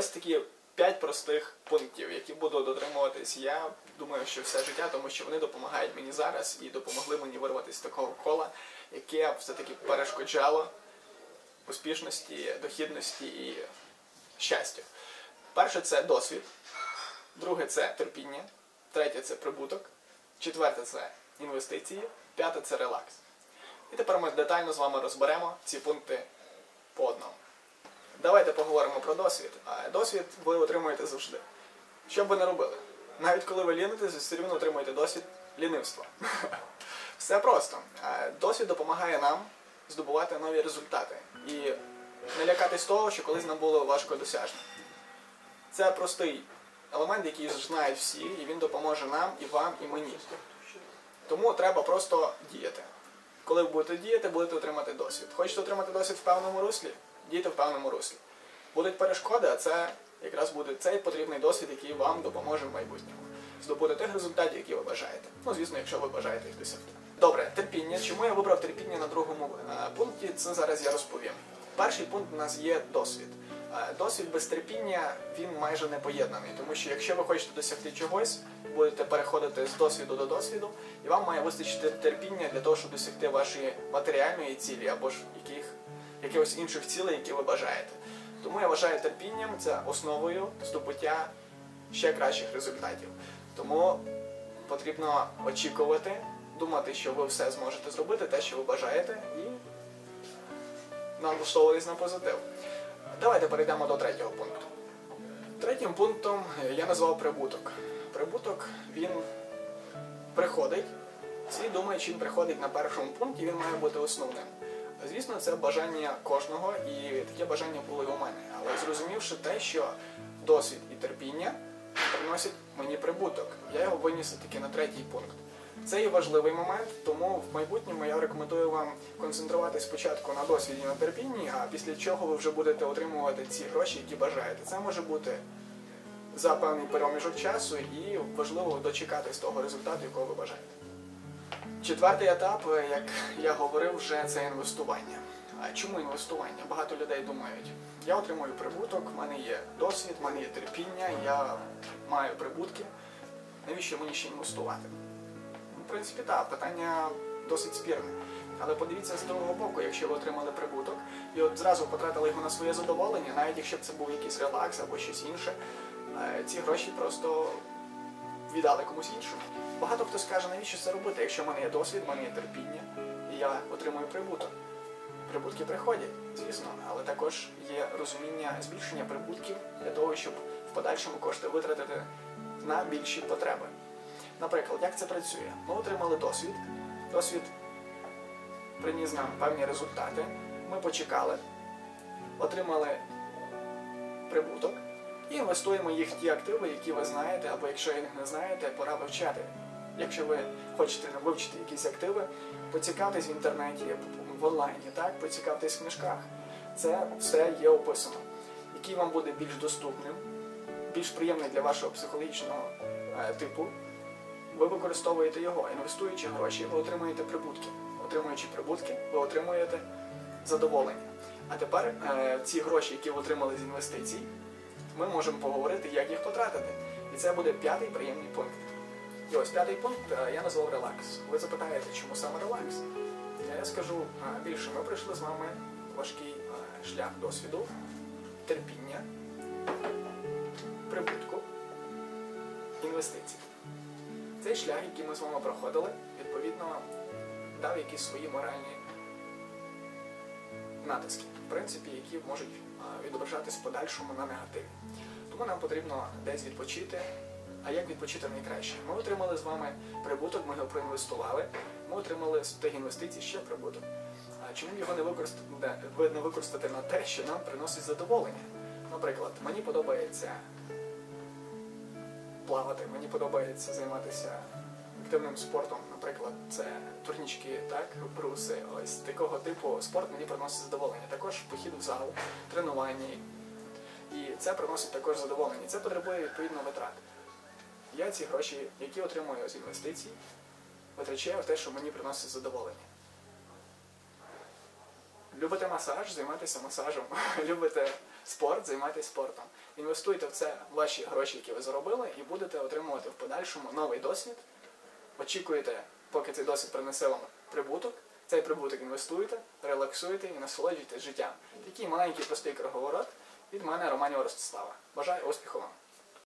Ось такі п'ять простих пунктів, які буду дотримуватись я думаю, що все життя, тому що вони допомагають мені зараз і допомогли мені вирватися з такого кола, яке все-таки перешкоджало успішності, дохідності і щастю. Перше це досвід, друге це терпіння, третє це прибуток, четверте це інвестиції, п'яте це релакс. І тепер ми детально з вами розберемо ці пункти по одному. Давайте поговоримо про досвід. А Досвід ви отримуєте завжди. Що б ви не робили? Навіть коли ви лінитесь, все рівно отримуєте досвід лінивства. Все просто. Досвід допомагає нам здобувати нові результати і не лякатись того, що колись нам було важко досяжно. Це простий елемент, який знають всі, і він допоможе нам, і вам, і мені. Тому треба просто діяти. Коли ви будете діяти, будете отримати досвід. Хочете отримати досвід в певному руслі? Дійте в певному руслі. Будуть перешкоди, а це якраз буде цей потрібний досвід, який вам допоможе в майбутньому. Здобути тих результатів, які ви бажаєте. Ну, звісно, якщо ви бажаєте їх досягти. Добре, терпіння. Чому я вибрав терпіння на другому е, пункті? Це зараз я розповім. Перший пункт у нас є досвід. Е, Досвід без терпіння він майже не поєднаний, тому що якщо ви хочете досягти чогось, будете переходити з досвіду до досвіду, і вам має вистачити терпіння для того, щоб досягти вашої матеріальної цілі або ж яких, якихось інших цілей, які ви бажаєте. Тому я вважаю терпінням це основою здобуття ще кращих результатів. Тому потрібно очікувати, думати, що ви все зможете зробити, те, що ви бажаєте, і налаштовуватись на позитив. Давайте перейдемо до третього пункту. Третім пунктом я назвав прибуток. Прибуток він приходить. Всі думають, що він приходить на першому пункті, він має бути основним. Звісно, це бажання кожного, і таке бажання було і у мене. Але зрозумівши те, що досвід і терпіння приносять мені прибуток, я його виніс таки на третій пункт. Це є важливий момент, тому в майбутньому я рекомендую вам концентруватися спочатку на досвіді на терпінні, а після чого ви вже будете отримувати ці гроші, які бажаєте. Це може бути за певний проміжок часу і важливо дочекатись того результату, якого ви бажаєте. Четвертий етап, як я говорив, вже це інвестування. А чому інвестування? Багато людей думають, я отримую прибуток, в мене є досвід, в мене є терпіння, я маю прибутки. Навіщо мені ще інвестувати? Ну, В принципі, так, питання досить спірне. Але подивіться з другого боку, якщо ви отримали прибуток і от зразу потратили його на своє задоволення, навіть якщо б це був якийсь релакс або щось інше, е, ці гроші просто віддали комусь іншому. Багато хто скаже, навіщо це робити, якщо в мене є досвід, в мене є терпіння, і я отримую прибуток. Прибутки приходять, звісно, але також є розуміння збільшення прибутків для того, щоб в подальшому кошти витратити на більші потреби. Наприклад, як це працює? Ми отримали досвід. Досвід приніс нам певні результати. Ми почекали, отримали прибуток і інвестуємо їх в ті активи, які ви знаєте, або якщо їх не знаєте, пора вивчати. Якщо ви хочете вивчити якісь активи, поцікавтесь в інтернеті, в онлайні, так? поцікавтесь в книжках. Це все є описано, який вам буде більш доступним, більш приємний для вашого психологічного е, типу. Ви використовуєте його, інвестуючи гроші, ви отримуєте прибутки. Отримуючи прибутки, ви отримуєте задоволення. А тепер е, ці гроші, які ви отримали з інвестицій, ми можемо поговорити, як їх потратити. І це буде п'ятий приємний пункт. І ось п'ятий пункт е, я назвав релакс. Ви запитаєте, чому саме релакс? Я скажу е, більше. Ми пройшли з вами важкий е, шлях досвіду, терпіння, прибутку, інвестицій. Цей шлях, який ми з вами проходили, відповідно дав якісь свої моральні натиски, в принципі, які можуть відображатись в подальшому на негативі. Тому нам потрібно десь відпочити. А як відпочити найкраще? Ми отримали з вами прибуток, ми його проінвестували, ми отримали з тих інвестицій ще прибуток. А чому його не використати, не використати на те, що нам приносить задоволення? Наприклад, мені подобається плавати, мені подобається займатися активним спортом, наприклад, це турнічки, так, бруси. Ось такого типу спорт мені приносить задоволення. Також похід в зал, тренування. І це приносить також задоволення. Це потребує відповідно витрат. Я ці гроші, які отримую з інвестицій, витрачаю в те, що мені приносить задоволення. Любите масаж, займайтеся масажем. Любите спорт, займайтеся спортом. Інвестуйте в це ваші гроші, які ви заробили, і будете отримувати в подальшому новий досвід. Очікуєте, поки цей досвід принесе вам прибуток. Цей прибуток інвестуєте, релаксуєте і насолоджуєтесь життям. Такий маленький простий круговорот від мене Романів Ростислава. Бажаю успіху вам!